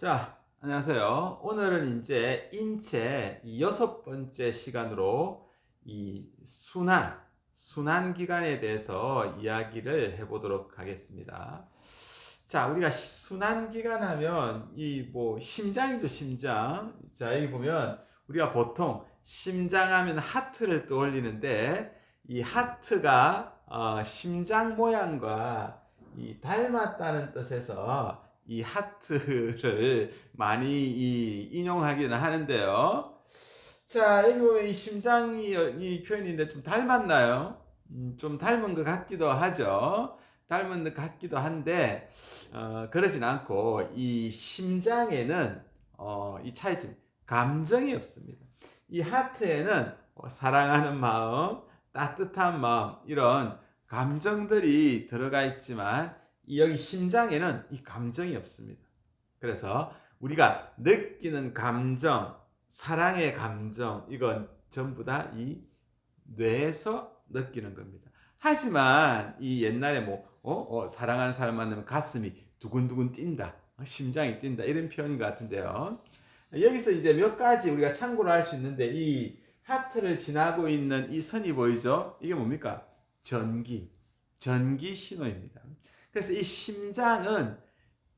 자, 안녕하세요. 오늘은 이제 인체 이 여섯 번째 시간으로 이 순환, 순환 기간에 대해서 이야기를 해보도록 하겠습니다. 자, 우리가 시- 순환 기간 하면 이 뭐 심장이죠, 심장. 자, 여기 보면 우리가 보통 심장 하면 하트를 떠올리는데 이 하트가 어, 심장 모양과 이 닮았다는 뜻에서 이 하트를 많이 이 인용하기는 하는데요. 자, 여기 보면 이 심장이 이 표현인데 좀 닮았나요? 음, 좀 닮은 것 같기도 하죠. 닮은 것 같기도 한데 어, 그러진 않고 이 심장에는 어, 이 차이점 감정이 없습니다. 이 하트에는 어, 사랑하는 마음, 따뜻한 마음 이런 감정들이 들어가 있지만 이 여기 심장에는 이 감정이 없습니다. 그래서 우리가 느끼는 감정, 사랑의 감정 이건 전부 다 이 뇌에서 느끼는 겁니다. 하지만 이 옛날에 뭐 어? 어, 사랑하는 사람 만나면 가슴이 두근두근 뛴다, 어, 심장이 뛴다 이런 표현인 것 같은데요. 여기서 이제 몇 가지 우리가 참고를 할수 있는데 이 하트를 지나고 있는 이 선이 보이죠? 이게 뭡니까? 전기, 전기 신호입니다. 그래서 이 심장은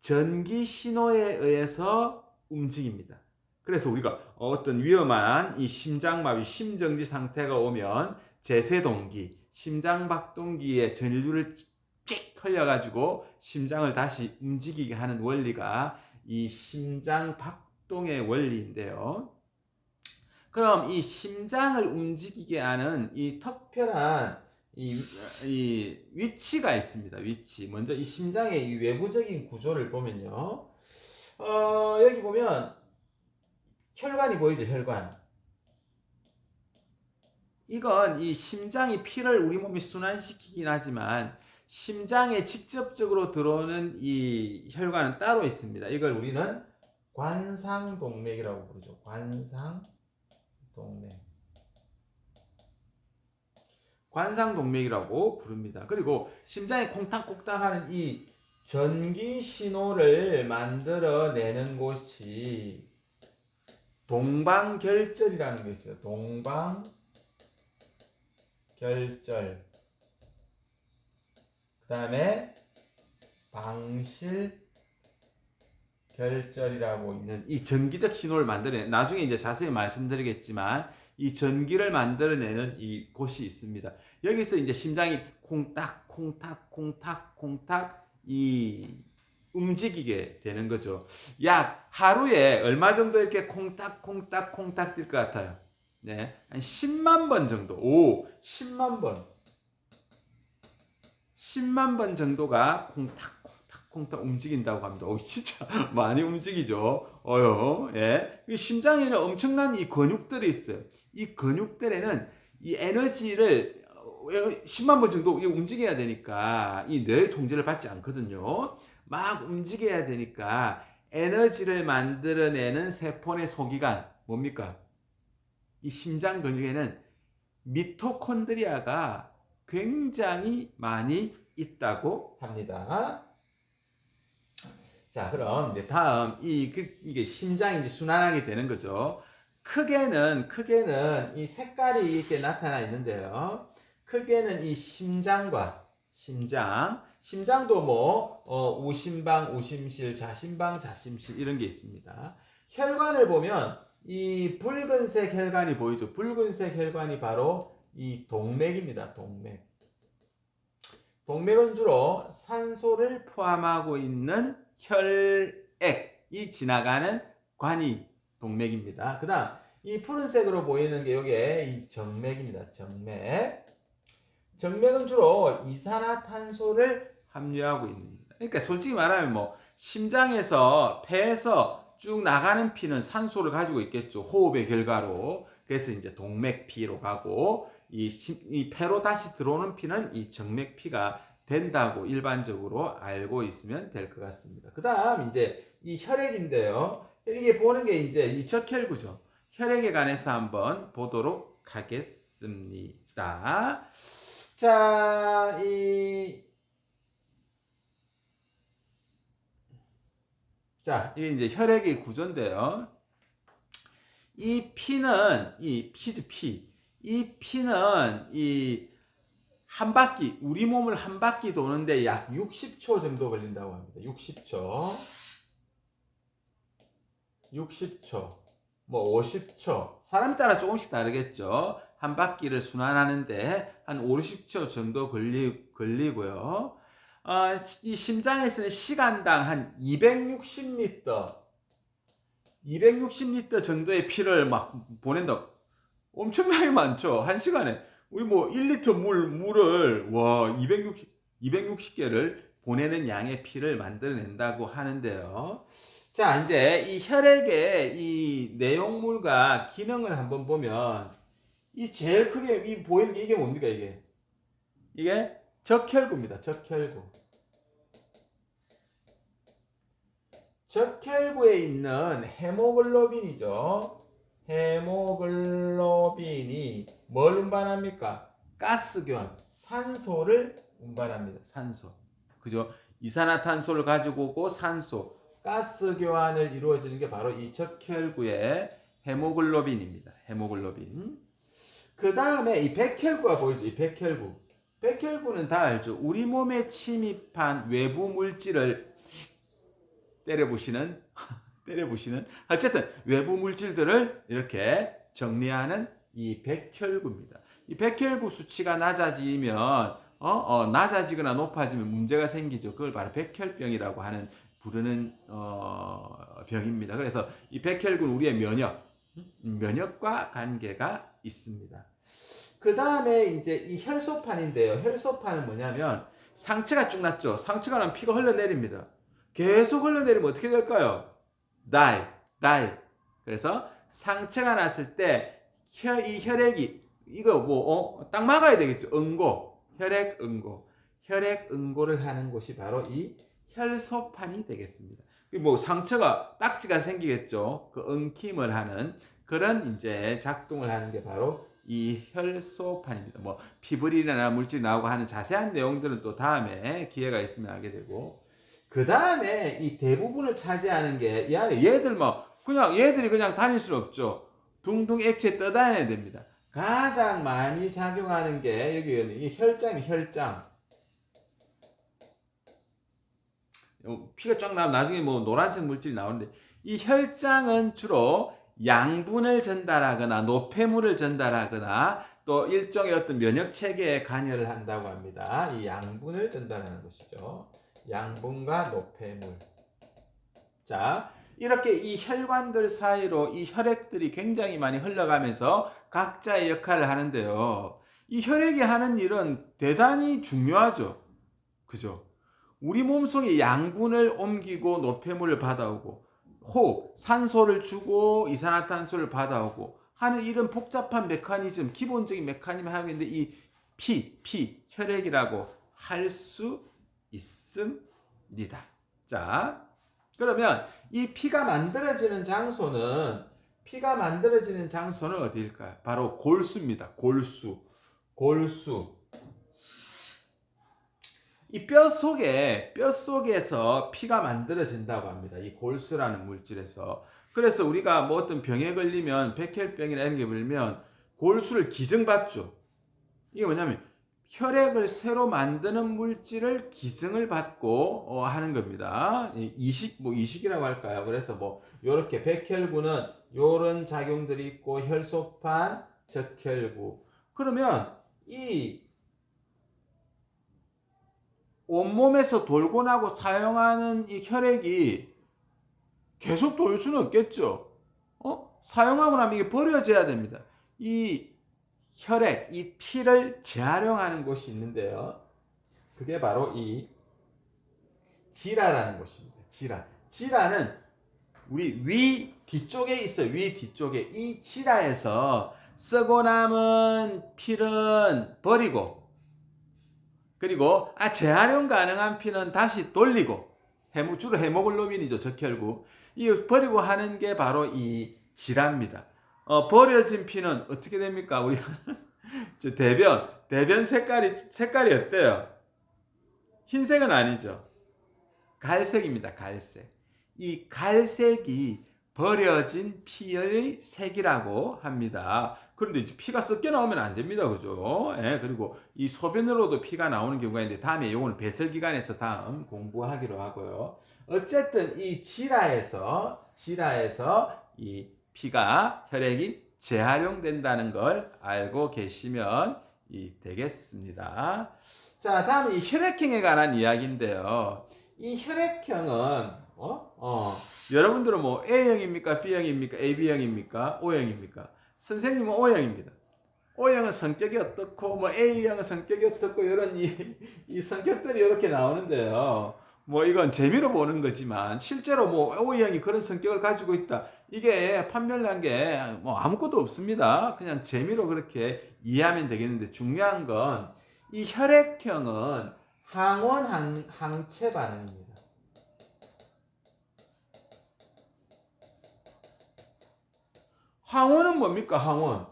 전기 신호에 의해서 움직입니다. 그래서 우리가 어떤 위험한 이 심장마비, 심정지 상태가 오면 제세동기, 심장박동기에 전류를 찍 흘려가지고 심장을 다시 움직이게 하는 원리가 이 심장박동의 원리인데요. 그럼 이 심장을 움직이게 하는 이 특별한 이, 이 위치가 있습니다. 위치. 먼저 이 심장의 이 외부적인 구조를 보면요. 어, 여기 보면 혈관이 보이죠, 혈관. 이건 이 심장이 피를 우리 몸이 순환시키긴 하지만 심장에 직접적으로 들어오는 이 혈관은 따로 있습니다. 이걸 우리는 관상동맥이라고 부르죠. 관상동맥. 관상동맥이라고 부릅니다. 그리고 심장에 콩닥콩닥하는 이 전기 신호를 만들어내는 곳이 동방결절이라는 게 있어요. 동방결절. 그 다음에 방실결절이라고 있는 이 전기적 신호를 만들어내 나중에 이제 자세히 말씀드리겠지만 이 전기를 만들어내는 이 곳이 있습니다. 여기서 이제 심장이 콩닥 콩닥 콩닥 콩닥 이 움직이게 되는 거죠. 약 하루에 얼마 정도 이렇게 콩닥 콩닥 콩닥 뛸 것 같아요. 네. 한 10만 번 정도. 오, 10만 번. 10만 번 정도가 콩닥 콩닥 움직인다고 합니다. 오, 진짜 많이 움직이죠. 어요. 예. 이 심장에는 엄청난 이 근육들이 있어요. 이 근육들에는 이 에너지를 10만 번 정도 움직여야 되니까 이뇌 통제를 받지 않거든요. 막 움직여야 되니까 에너지를 만들어내는 세포의 소기관 뭡니까? 이 심장 근육에는 미토콘드리아가 굉장히 많이 있다고 합니다. 자, 그럼 이제 다음 이 그, 이게 심장이 순환하게 되는 거죠. 크게는 크게는 이 색깔이 이렇게 나타나 있는데요. 크게는 이 심장과 심장, 심장도 뭐 어, 우심방, 우심실, 자심방, 자심실 이런 게 있습니다. 혈관을 보면 이 붉은색 혈관이 보이죠. 붉은색 혈관이 바로 이 동맥입니다. 동맥. 동맥은 주로 산소를 포함하고 있는 혈액이 지나가는 관이 동맥입니다. 그 다음, 이 푸른색으로 보이는 게 요게 이 정맥입니다. 정맥. 정맥은 주로 이산화탄소를 함유하고 있습니다. 그러니까 솔직히 말하면 뭐, 심장에서, 폐에서 쭉 나가는 피는 산소를 가지고 있겠죠. 호흡의 결과로. 그래서 이제 동맥피로 가고, 이, 이 폐로 다시 들어오는 피는 이 정맥피가 된다고 일반적으로 알고 있으면 될 것 같습니다. 그 다음 이제 이 혈액인데요. 이게 보는 게 이제 이 적혈구죠. 혈액에 관해서 한번 보도록 하겠습니다. 자, 이 자, 이게 이제 혈액의 구조인데요. 이 피는 이 피지 피. 이 피는 이 한 바퀴 우리 몸을 한 바퀴 도는데 약 60초 정도 걸린다고 합니다. 60초. 60초. 뭐 50초. 사람 따라 조금씩 다르겠죠. 한 바퀴를 순환하는데 한 5, 60초 정도 걸리, 걸리고요. 어, 이 심장에서는 시간당 한 260리터, 260리터 정도의 피를 막 보낸다. 엄청나게 많죠. 한 시간에. 우리 뭐 1리터 물, 물을, 와, 260, 260개를 보내는 양의 피를 만들어낸다고 하는데요. 자, 이제 이 혈액의 이 내용물과 기능을 한번 보면, 이 제일 크게 이 보이는 게 이게 뭡니까, 이게? 이게 적혈구입니다. 적혈구. 적혈구에 있는 헤모글로빈이죠. 헤모글로빈이 뭘 운반합니까? 가스 교환, 산소를 운반합니다. 산소. 그죠? 이산화탄소를 가지고 오고 산소, 가스 교환을 이루어지는 게 바로 이 적혈구의 헤모글로빈입니다. 헤모글로빈. 그 다음에 이 백혈구가 보이죠? 이 백혈구. 백혈구는 다 알죠. 우리 몸에 침입한 외부 물질을 때려부시는 때려부시는 어쨌든 외부 물질들을 이렇게 정리하는 이 백혈구입니다. 이 백혈구 수치가 낮아지면 어, 어, 낮아지거나 높아지면 문제가 생기죠. 그걸 바로 백혈병이라고 하는 부르는 어, 병입니다. 그래서 이 백혈구는 우리의 면역 면역과 관계가 있습니다. 그 다음에 이제 이 혈소판인데요. 혈소판은 뭐냐면 상처가 쭉 났죠. 상처가 나면 피가 흘러내립니다. 계속 흘러내리면 어떻게 될까요? die, die. 그래서 상처가 났을 때 혈, 이 혈액이 이거 뭐, 어, 딱 막아야 되겠죠. 응고. 혈액 응고. 혈액 응고를 하는 곳이 바로 이 혈소판이 되겠습니다. 뭐 상처가 딱지가 생기겠죠. 그 엉킴을 하는 그런 이제 작동을 하는 게 바로 이 혈소판입니다. 뭐 피부리나 물질 나오고 하는 자세한 내용들은 또 다음에 기회가 있으면 하게 되고 그 다음에 이 대부분을 차지하는 게이 안에 얘들 뭐 그냥 얘들이 그냥 다닐 수 없죠. 둥둥 액체 떠다녀야 됩니다. 가장 많이 작용하는 게 여기 이 혈장이 혈장. 피가 쫙 나면 나중에 뭐 노란색 물질이 나오는데 이 혈장은 주로 양분을 전달하거나 노폐물을 전달하거나 또 일종의 어떤 면역 체계에 관여를 한다고 합니다. 이 양분을 전달하는 것이죠. 양분과 노폐물. 자, 이렇게 이 혈관들 사이로 이 혈액들이 굉장히 많이 흘러가면서 각자의 역할을 하는데요. 이 혈액이 하는 일은 대단히 중요하죠. 그죠? 우리 몸속에 양분을 옮기고 노폐물을 받아오고 호흡, 산소를 주고 이산화탄소를 받아오고 하는 이런 복잡한 메커니즘, 기본적인 메커니즘을 하고 있는데 이 피, 피, 혈액이라고 할 수 있습니다. 자, 그러면 이 피가 만들어지는 장소는 피가 만들어지는 장소는 어디일까요? 바로 골수입니다. 골수. 골수. 이 뼈 속에 뼈 속에서 피가 만들어진다고 합니다. 이 골수라는 물질에서. 그래서 우리가 뭐 어떤 병에 걸리면 백혈병이나 이런 게 걸리면 골수를 기증받죠. 이게 뭐냐면 혈액을 새로 만드는 물질을 기증을 받고 어, 하는 겁니다. 이식 뭐 이식이라고 할까요? 그래서 뭐 요렇게 백혈구는 요런 작용들이 있고 혈소판, 적혈구. 그러면 이 온몸에서 돌고 나고 사용하는 이 혈액이 계속 돌 수는 없겠죠. 어? 사용하고 나면 이게 버려져야 됩니다. 이 혈액, 이 피를 재활용하는 곳이 있는데요. 그게 바로 이 지라라는 곳입니다. 지라. 지라는 우리 위 뒤쪽에 있어요. 위 뒤쪽에. 이 지라에서 쓰고 남은 피는 버리고 그리고 아 재활용 가능한 피는 다시 돌리고 해모, 주로 헤모글로빈이죠. 적혈구. 이 버리고 하는 게 바로 이 지라입니다. 어, 버려진 피는 어떻게 됩니까? 우리 저 대변 대변 색깔이 색깔이 어때요? 흰색은 아니죠. 갈색입니다. 갈색. 이 갈색이 버려진 피의 색이라고 합니다. 그런데 이제 피가 섞여 나오면 안 됩니다. 그죠? 예, 그리고 이 소변으로도 피가 나오는 경우가 있는데 다음에 이거는 배설기관에서 다음 공부하기로 하고요. 어쨌든 이 지라에서 지라에서 이 피가 혈액이 재활용된다는 걸 알고 계시면 이 되겠습니다. 자, 다음은 이 혈액형에 관한 이야기인데요. 이 혈액형은 어? 어. 여러분들은 뭐 A형입니까? B형입니까? AB형입니까? O형입니까? 선생님은 O형입니다. O형은 성격이 어떻고 뭐 A형은 성격이 어떻고 이런 이, 이 성격들이 이렇게 나오는데요. 뭐 이건 재미로 보는 거지만 실제로 뭐 O형이 그런 성격을 가지고 있다. 이게 판별난 게 뭐 아무것도 없습니다. 그냥 재미로 그렇게 이해하면 되겠는데 중요한 건 이 혈액형은 항원 항, 항체 반응입니다. 항원은 뭡니까? 항원.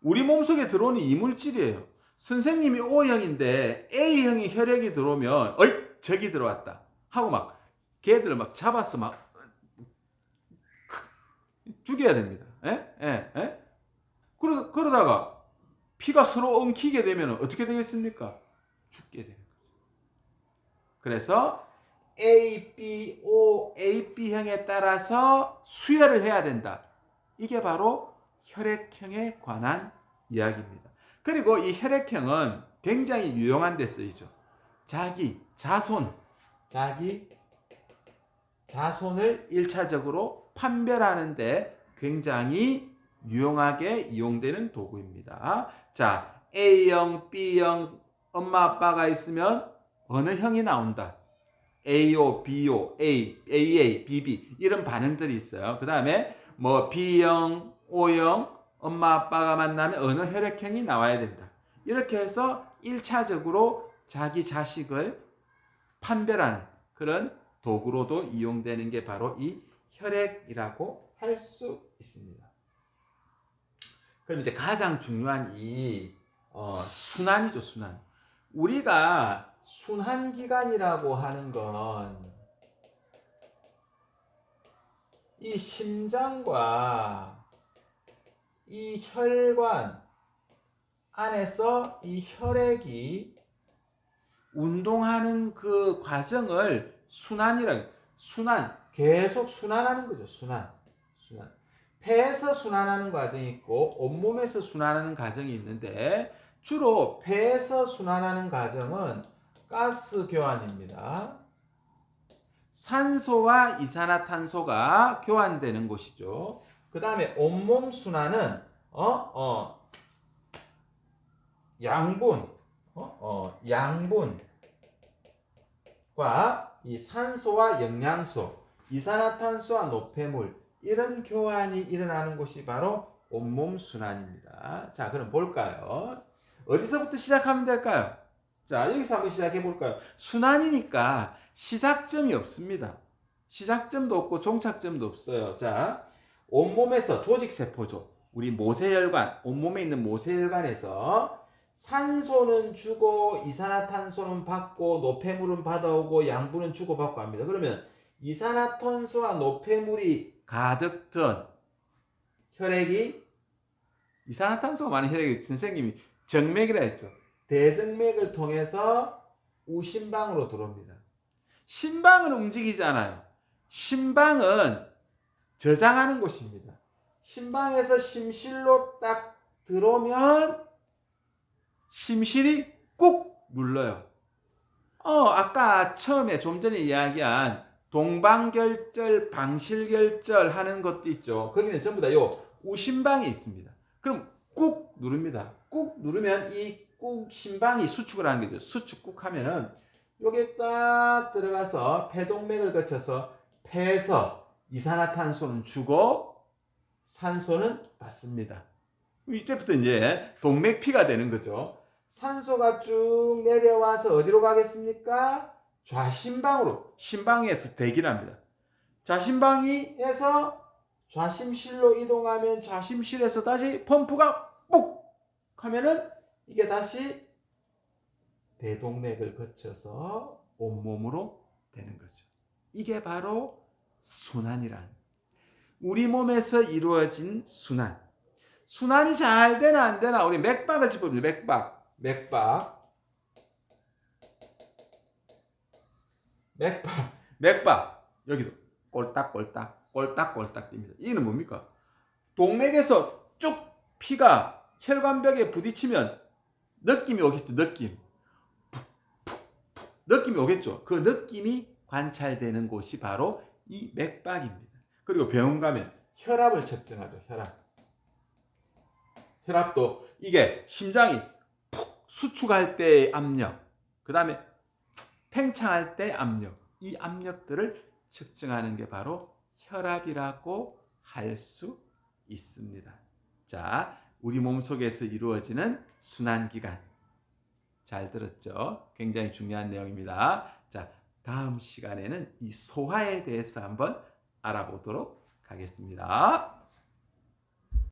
우리 몸속에 들어오는 이물질이에요. 선생님이 O형인데 A형이 혈액이 들어오면 어이 적이 들어왔다 하고 막 걔들을 막 잡아서 막 죽여야 됩니다. 예? 예? 예? 그러, 그러다가 피가 서로 엉키게 되면 어떻게 되겠습니까? 죽게 되는 거죠. 그래서 A, B, O, A, B형에 따라서 수혈을 해야 된다. 이게 바로 혈액형에 관한 이야기입니다. 그리고 이 혈액형은 굉장히 유용한 데 쓰이죠. 자기 자손, 자기 자손을 1차적으로 판별하는 데 굉장히 유용하게 이용되는 도구입니다. 자, A형, B형, 엄마 아빠가 있으면 어느 형이 나온다. AO, BO, A, AA, BB 이런 반응들이 있어요. 그 다음에 뭐 B형, O형, 엄마 아빠가 만나면 어느 혈액형이 나와야 된다. 이렇게 해서 1차적으로 자기 자식을 판별하는 그런 도구로도 이용되는 게 바로 이 혈액이라고 할 수 있습니다. 그럼 이제 가장 중요한 이 어, 순환이죠, 순환. 우리가 순환 기관이라고 하는 건 이 심장과 이 혈관 안에서 이 혈액이 운동하는 그 과정을 순환이라 순환 계속 순환하는 거죠. 순환. 순환. 폐에서 순환하는 과정이 있고 온몸에서 순환하는 과정이 있는데 주로 폐에서 순환하는 과정은 가스 교환입니다. 산소와 이산화탄소가 교환되는 곳이죠. 그 다음에 온몸 순환은 어, 어, 양분, 어, 어, 양분과 이 산소와 영양소, 이산화탄소와 노폐물 이런 교환이 일어나는 곳이 바로 온몸 순환입니다. 자, 그럼 볼까요? 어디서부터 시작하면 될까요? 자, 여기서 한번 시작해 볼까요? 순환이니까 시작점이 없습니다. 시작점도 없고 종착점도 없어요. 자, 온몸에서 조직세포죠. 우리 모세혈관, 온몸에 있는 모세혈관에서 산소는 주고 이산화탄소는 받고 노폐물은 받아오고 양분은 주고받고 합니다. 그러면 이산화탄소와 노폐물이 가득 든 혈액이 이산화탄소가 많은 혈액이 선생님이 정맥이라 했죠. 대정맥을 통해서 우심방으로 들어옵니다. 심방은 움직이잖아요. 심방은 저장하는 곳입니다. 심방에서 심실로 딱 들어오면 심실이 꾹 눌러요. 어, 아까 처음에 좀 전에 이야기한 동방결절, 방실결절 하는 것도 있죠. 거기는 전부 다 요 우심방이 있습니다. 그럼 꾹 누릅니다. 꾹 누르면 이꾹 심방이 수축을 하는 거죠. 수축 꾹 하면은 요게 딱 들어가서 폐동맥을 거쳐서 폐에서 이산화탄소는 주고 산소는 받습니다. 이때부터 이제 동맥피가 되는 거죠. 산소가 쭉 내려와서 어디로 가겠습니까? 좌심방으로 심방에서 대기를 합니다. 좌심방이에서 좌심실로 이동하면 좌심실에서 다시 펌프가 뽁 하면은 이게 다시 대동맥을 거쳐서 온몸으로 되는 거죠. 이게 바로 순환이란 우리 몸에서 이루어진 순환. 순환이 잘 되나 안 되나 우리 맥박을 짚어봅니다. 맥박, 맥박, 맥박, 맥박 여기도 꼴딱꼴딱, 꼴딱꼴딱 됩니다. 이는 뭡니까? 동맥에서 쭉 피가 혈관벽에 부딪히면 느낌이 오겠죠. 느낌. 느낌이 오겠죠. 그 느낌이 관찰되는 곳이 바로 이 맥박입니다. 그리고 병원 가면 혈압을 측정하죠. 혈압. 혈압도 이게 심장이 푹 수축할 때의 압력, 그 다음에 팽창할 때 압력, 이 압력들을 측정하는 게 바로 혈압이라고 할 수 있습니다. 자, 우리 몸 속에서 이루어지는 순환기관. 잘 들었죠? 굉장히 중요한 내용입니다. 자, 다음 시간에는 이 소화에 대해서 한번 알아보도록 하겠습니다.